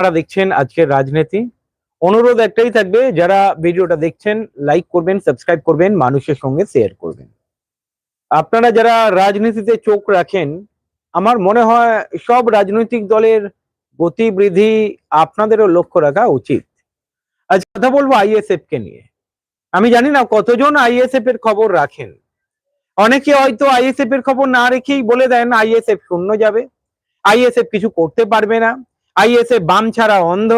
আপনারা দেখছেন আজকের রাজনীতি। অনুরোধ একটাই থাকবে, যারা ভিডিওটা দেখছেন লাইক করবেন সাবস্ক্রাইব করবেন, মানুষের সঙ্গে শেয়ার করবেন। আপনারা যারা রাজনীতিতে চোখ রাখেন, আমার মনে হয় সব রাজনৈতিক দলের গতিবৃদ্ধি আপনাদেরও লক্ষ্য রাখা উচিত। আজ কথা বলব আইএসএফ কে নিয়ে। আমি জানি না কতজন আইএসএফ এর খবর রাখেন। অনেকে হয়তো আইএসএফ এর খবর না রেখেই বলে দেন আইএসএফ শূন্য যাবে। আইএসএফ কিছু করতে পারবে না। আইএসএফ বাম ছাড়া অন্ধ,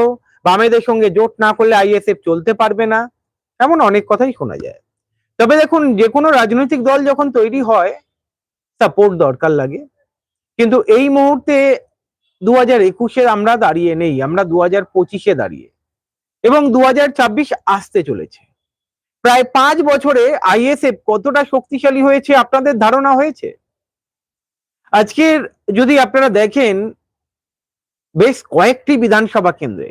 বামেদের সঙ্গে জোট না করলে আইএসএফ চলতে পারবে না, এমন অনেক কথাই শোনা যায়। তবে দেখুন, যে কোনো রাজনৈতিক দল যখন তৈরি হয় সাপোর্ট দরকার লাগে। কিন্তু এই মুহূর্তে দু হাজার একুশে আমরা দাঁড়িয়ে নেই, আমরা দু হাজার পঁচিশে দাঁড়িয়ে। এবং দু হাজার ছাব্বিশ আসতে চলেছে। প্রায় পাঁচ বছরে আইএসএফ কতটা শক্তিশালী হয়েছে আপনাদের ধারণা হয়েছে? আজকের যদি আপনারা দেখেন বেশ কয়েকটি বিধানসভা কেন্দ্রে।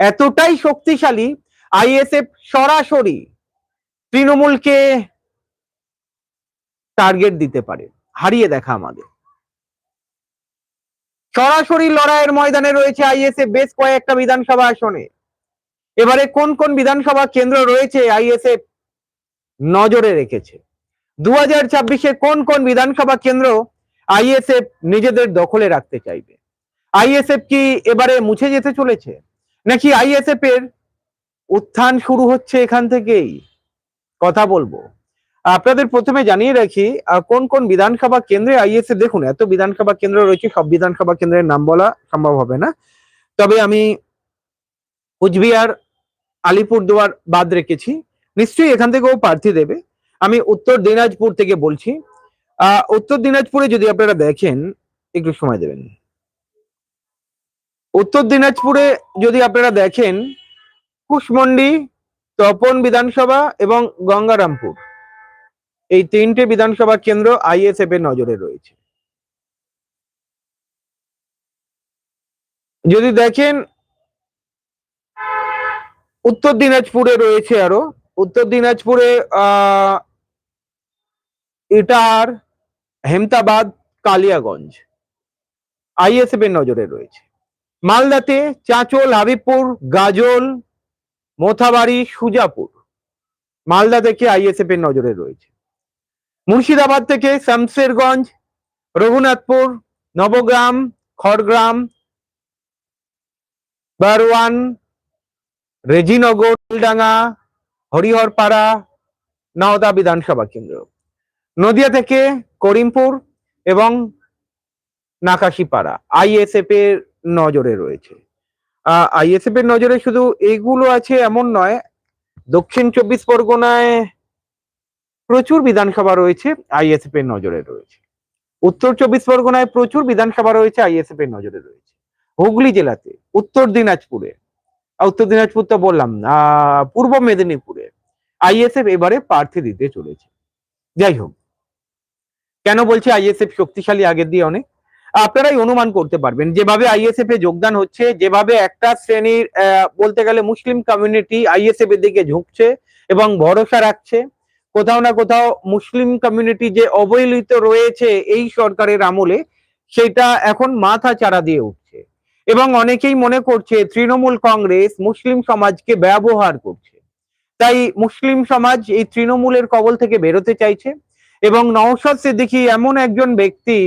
এতটাই শক্তিশালী আইএসএফ সরাসরি তৃণমূলকে টার্গেট দিতে পারে। হারিয়ে দেখা আমাদের। সরাসরি লড়াইয়ের ময়দানে রয়েছে আইএসএফ বেশ কয়েকটা বিধানসভা আসনে। এবারে কোন কোন বিধানসভা কেন্দ্র রয়েছে আইএসএফ নজরে রেখেছে? দু হাজার কোন কোন বিধানসভা কেন্দ্র আইএসএফ নিজেদের দখলে রাখতে চাইবে? আইএসএফ কি এবারে মুছে যেতে চলেছে? নাকি আইএসএফ এর উত্থান শুরু হচ্ছে এখান থেকেই? কথা বলব। আপনাদের প্রথমে জানিয়ে রাখি কোন কোন বিধানসভা কেন্দ্রে আইএসএফ, দেখুন, এত বিধানসভা কেন্দ্র রয়েছে, সব বিধানসভা কেন্দ্রের নাম বলা সম্ভব হবে না। তবে আমি কুচবিহার, আলিপুরদুয়ার বাদ রেখেছি। নিশ্চয়ই এখান থেকেও প্রার্থী দেবে। আমি উত্তর দিনাজপুর থেকে বলছি। আহ, উত্তর দিনাজপুরে যদি আপনারা দেখেন, একটু সময় দেবেন। উত্তর দিনাজপুরে যদি আপনারা দেখেন, কুশমন্ডি, তপন বিধানসভা এবং গঙ্গারামপুর, এই তিনটে বিধানসভা কেন্দ্র আইএসএফ এর নজরে রয়েছে। যদি দেখেন, উত্তর দিনাজপুরে রয়েছে আরও। উত্তর দিনাজপুরে, আহ ইটার হেমতাবাদ, কালিয়াগঞ্জ, আইএসএফ এর নজরে রয়েছে। মালদাতে চাঁচল, হাবিবপুর, গাজল, মোথাবাড়ি, সুজাপুর। মালদা থেকে আইএসএফ এর নজরে রয়েছে। মুর্শিদাবাদ থেকে শামশেরগঞ্জ, রঘুনাথপুর, নবগ্রাম, খড়গ্রাম বারওয়ান রেজিনগর ডাঙ্গা হরিহরপাড়া, নওদা বিধানসভা কেন্দ্র। নদিয়া থেকে করিমপুর এবং নাকাশিপাড়া। আইএসএফ এর নজরে রয়েছে। আইএসএফ এর নজরে শুধু এইগুলো আছে এমন নয়, দক্ষিণ চব্বিশ পরগনায় প্রচুর বিধানসভা রয়েছে আইএসএফ এর নজরে রয়েছে। উত্তর চব্বিশ পরগনায় প্রচুর বিধানসভা রয়েছে আইএসএফ এর নজরে রয়েছে। হুগলি জেলাতে, উত্তর দিনাজপুরে উত্তর দিনাজপুর তো বললাম পূর্ব মেদিনীপুরে আইএসএফ এবারে প্রার্থী দিতে চলেছে। যাই হোক, কেন বলছি আইএসএফ শক্তিশালী আগের দিয়ে অনেক? আপনারাই অনুমান করতে পারবেন। যেভাবে আইএসএফ এ যোগদান হচ্ছে, যেভাবে একটা শ্রেণির বলতে গেলে মুসলিম কমিউনিটি আইএসএফ এর দিকে ঝুঁকছে এবং ভরসা রাখছে, কোথাও না কোথাও মুসলিম কমিউনিটি যে অবহেলিত রয়েছে এই সরকারের আমলে, সেটা এখন মাথা চারা দিয়ে উঠছে। এবং অনেকেই মনে করছে তৃণমূল কংগ্রেস মুসলিম সমাজকে ব্যবহার করছে। তাই মুসলিম সমাজ এই তৃণমূলের কবল থেকে বেরোতে চাইছে এবং নওশাদ সিদ্দিকী এমন একজন ব্যক্তি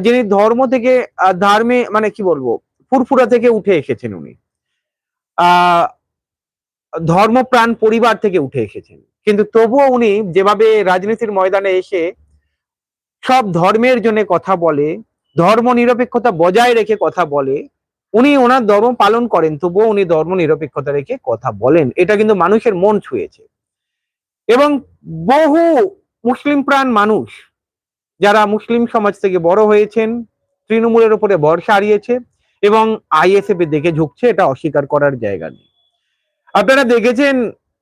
যিনি ধর্ম থেকে ধর্মে মানে কি বলব, ফুরফুরা থেকে উঠে এসেছেন উনি। ধর্মপ্রাণ পরিবার থেকে উঠে এসেছেন। কিন্তু তবুও উনি যেভাবে রাজনীতির ময়দানে এসে সব ধর্মের জন্য কথা বলে, ধর্ম নিরপেক্ষতা বজায় রেখে কথা বলে, উনি ওনার ধর্ম পালন করেন, তবুও উনি ধর্ম নিরপেক্ষতা রেখে কথা বলেন। এটা কিন্তু মানুষের মন ছুঁয়েছে। এবং বহু মুসলিম প্রাণ মানুষ যারা মুসলিম সমাজ থেকে বড় হয়েছেন, তৃণমূলের উপরে ভরসা হারিয়েছে এবং আইএসএফ এর দিকে ঝুঁকছে, এটা অস্বীকার করার জায়গা নেই। আপনারা দেখেছেন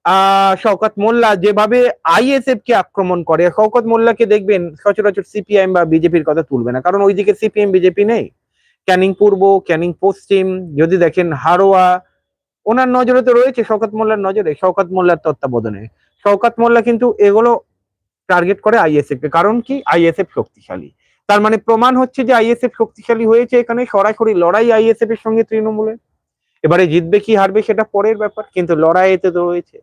আহ শওকত মোল্লা যেভাবে আইএসএফ কে আক্রমণ করে, শওকত মোল্লাকে দেখবেন, সচরাচর সিপিআইএম বা বিজেপির কথা তুলবে না, কারণ ওইদিকে সিপিএম, বিজেপি নেই। ক্যানিং পূর্ব, ক্যানিং পশ্চিম, যদি দেখেন হারোয়া, ওনার নজরে তো রয়েছে শওকত মোল্লার নজরে, শওকত মোল্লার তত্ত্বাবধানে। শওকত মোল্লা কিন্তু এগুলো টার্গেট করে আইএসএফ কে। কারণ কি? আইএসএফ শক্তিশালী। তার মানে প্রমাণ হচ্ছে যে আইএসএফ শক্তিশালী হয়েছে এখানে সরাসরি লড়াই আইএসএফ এর সঙ্গে তৃণমূলের। এবারে জিতবে কি, হারবে সেটা পরের ব্যাপার, কিন্তু লড়াইতে তো রয়েছে।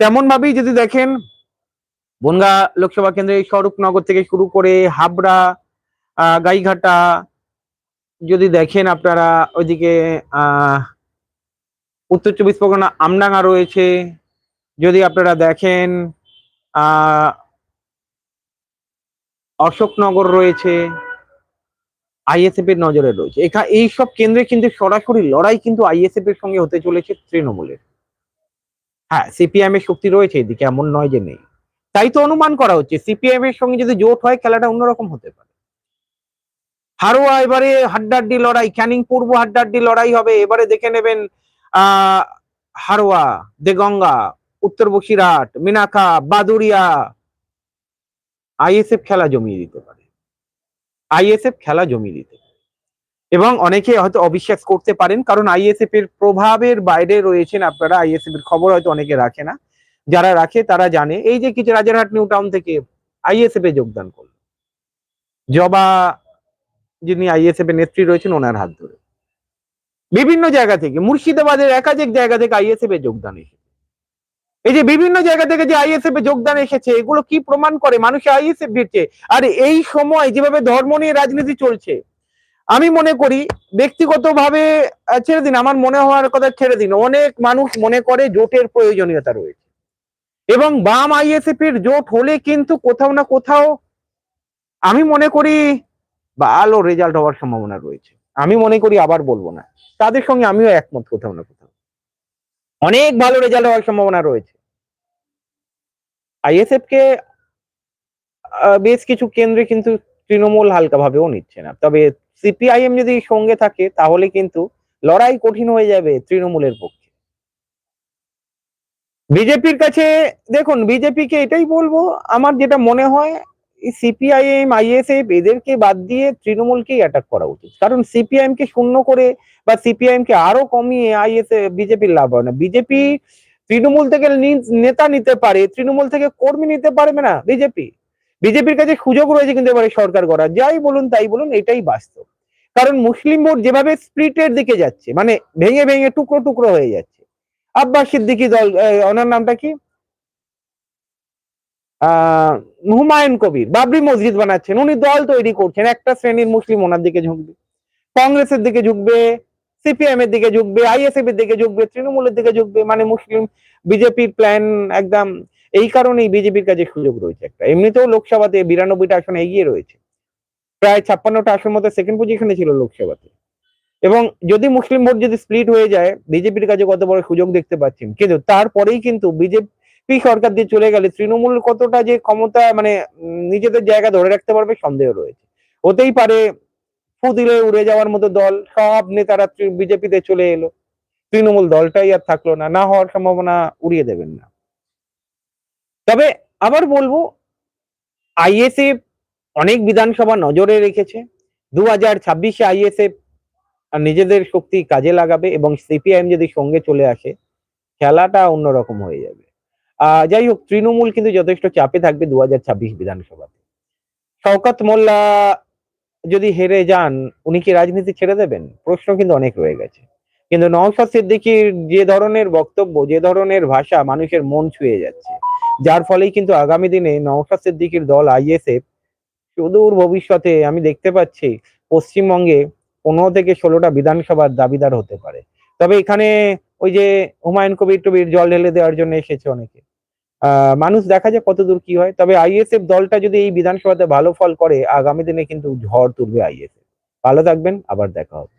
তেমন ভাবেই যদি দেখেন, বনগা লোকসভা কেন্দ্রে স্বরূপনগর থেকে শুরু করে হাবড়া গাইঘাটা, যদি দেখেন আপনারা ওইদিকে উত্তর চব্বিশ পরগনা আমডাঙ্গা রয়েছে। যদি আপনারা দেখেন আহ অশোকনগর রয়েছে আইএসএফ এর নজরে রয়েছে। এখানে এইসব কেন্দ্রে কিন্তু সরাসরি লড়াই কিন্তু আইএসএফ এর সঙ্গে হতে চলেছে তৃণমূলের। হ্যাঁ সিপিএম এর শক্তি রয়েছে, এদিকে এমন নয় যে নেই। তাই তো অনুমান করা হচ্ছে সিপিএম এর সঙ্গে যদি জোট হয়, খেলাটা অন্যরকম হতে পারে। হারোয়া এবারে হাড্ডাড্ডি লড়াই, ক্যানিং পূর্ব হাড্ডাড্ডি লড়াই হবে। এবারে দেখে নেবেন আহ হারোয়া, দেগঙ্গা উত্তর বসিরহাট মিনাখা বাদুরিয়া আইএসএফ খেলা জমিয়ে দিতে পারে। আইএসএফ খেলা জমিয়ে দিতে পারে। এবং অনেকে হয়তো অবিশ্বাস করতে পারেন, কারণ আইএসএফ এর প্রভাবের বাইরে রয়েছেন আপনারা, আইএসএফ এর খবর হয়তো অনেকে রাখে না। যারা রাখে তারা জানে। এই যে কিছু রাজারহাট নিউ টাউন থেকে আইএসএফ এ যোগদান করল। জবা যিনি আইএসএফ এর নেত্রী রয়েছেন, ওনার হাত ধরে। বিভিন্ন জায়গা থেকে, মুর্শিদাবাদের একাধিক জায়গা থেকে আইএসএফ এ যোগদান এসেছে। এই যে বিভিন্ন জায়গা থেকে যে আইএসএফ এ যোগদান এসেছে, এগুলো কি প্রমাণ করে? মানুষে আইএসএফ ভিড়ছে আর এই সময় যেভাবে ধর্ম নিয়ে রাজনীতি চলছে, আমি মনে করি ব্যক্তিগতভাবে ছেড়ে দিন, আমার মনে হওয়ার কথা ছেড়ে দিন। অনেক মানুষ মনে করে জোটের প্রয়োজনীয়তা রয়েছে। এবং বাম আইএসএফ এর জোট হলে কিন্তু কোথাও না কোথাও, আমি মনে করি ভালো রেজাল্ট হওয়ার সম্ভাবনা রয়েছে। আমি মনে করি আবার বলব না। তাদের সঙ্গে আমিও একমত কোথাও না কোথাও। অনেক ভালো রেজাল্ট হওয়ার সম্ভাবনা রয়েছে। আইএসএফ কে বেশ কিছু কেন্দ্রে কিন্তু তৃণমূল হালকা ভাবেও নিচ্ছে না। তবে সিপিআইএম যদি সঙ্গে থাকে, তাহলে কিন্তু লড়াই কঠিন হয়ে যাবে তৃণমূলের পক্ষে। বিজেপির কাছে, দেখুন, বিজেপিকে এটাই বলব, আমার যেটা মনে হয় সিপিআইএম, আইএসএফ এদেরকে বাদ দিয়ে তৃণমূলকেই অ্যাটাক করা উচিত। কারণ সিপিআইএম কে শূন্য করে বা সিপিআইএম কে আরও কমিয়ে আইএসএফ বিজেপির লাভ হয় না। বিজেপি তৃণমূল থেকে নেতা নিতে পারে, তৃণমূল থেকে কর্মী নিতে পারবে না বিজেপি। বিজেপির কাছে সুযোগ রয়েছে কিন্তু এবারে সরকার করার যাই বলুন, তাই বলুন, এটাই বাস্তব। কারণ মুসলিম ভোট যেভাবে স্প্লিটের দিকে যাচ্ছে মানে ভেঙে ভেঙে টুকরো টুকরো হয়ে যাচ্ছে। আব্বাস সিদ্দিকি দল ওনার নামটা কি? আহ হুমায়ুন কবির, বাবরি মসজিদ বানাচ্ছেন। উনি দল তৈরি করছেন, একটা শ্রেণির মুসলিম ওনার দিকে ঝুঁকবে। কংগ্রেসের দিকে ঝুঁকবে সিপিএম এর দিকে ঝুঁকবে, আইএসএফ এর দিকে ঝুঁকবে, তৃণমূলের দিকে ঝুঁকবে মানে মুসলিম বিজেপির প্ল্যান একদম এই কারণেই বিজেপির কাছে সুযোগ রয়েছে একটা। এমনিতেও লোকসভাতে বিরানব্বইটা আসনে এগিয়ে রয়েছে। প্রায় ছাপ্পান্নটা আসন মতো সেকেন্ড পজিশনে ছিল লোকসভাতে। এবং যদি মুসলিম ভোট যদি স্প্লিট হয়ে যায়, বিজেপির কাছে কত বড় সুযোগ দেখতে পাচ্ছেন? কিন্তু তারপরেই কিন্তু বিজেপি সরকার দিয়ে চলে গেলে তৃণমূল কতটা যে ক্ষমতা মানে নিজেদের জায়গা ধরে রাখতে পারবে সন্দেহ রয়েছে। হতেই পারে ফু উড়ে যাওয়ার মতো দল সব নেতারা বিজেপিতে চলে এলো। তৃণমূল দলটাই আর থাকল না না হওয়ার সম্ভাবনা উড়িয়ে দেবেন না। তবে আবার বলব, আইএসএফ অনেক বিধানসভা নজরে রেখেছে। দু হাজার ছাব্বিশে আইএসএফ নিজেদের শক্তি কাজে লাগাবে এবং সিপিআইএম যদি সঙ্গে চলে আসে, খেলাটা অন্যরকম হয়ে যাবে। আহ, যাই হোক, তৃণমূল কিন্তু যথেষ্ট চাপে থাকবে দু হাজার ছাব্বিশ বিধানসভাতে। শওকত মোল্লা যদি হেরে যান, উনি কি রাজনীতি ছেড়ে দেবেন? প্রশ্ন কিন্তু অনেক রয়ে গেছে। কিন্তু নওশাদ সিদ্দিকির যে ধরনের বক্তব্য, যে ধরনের ভাষা মানুষের মন ছুঁয়ে যাচ্ছে, যার ফলেই কিন্তু আগামী দিনে নওশাদ সিদ্দিকির দল আইএসএফ সুদূর ভবিষ্যতে আমি দেখতে পাচ্ছি পশ্চিমবঙ্গে পনেরো থেকে ষোলোটা বিধানসভার দাবিদার হতে পারে। তবে এখানে ওই যে হুমায়ুন কবির টবির জল ঢেলে দেওয়ার জন্য এসেছে অনেকে। মানুষ দেখা যায় কতদূর কি হয়। তবে আইএসএফ দলটা যদি এই বিধানসভাতে ভালো ফল করে, আগামী দিনে কিন্তু ঝড় তুলবে আইএসএফ ভালো থাকবেন, আবার দেখা হবে।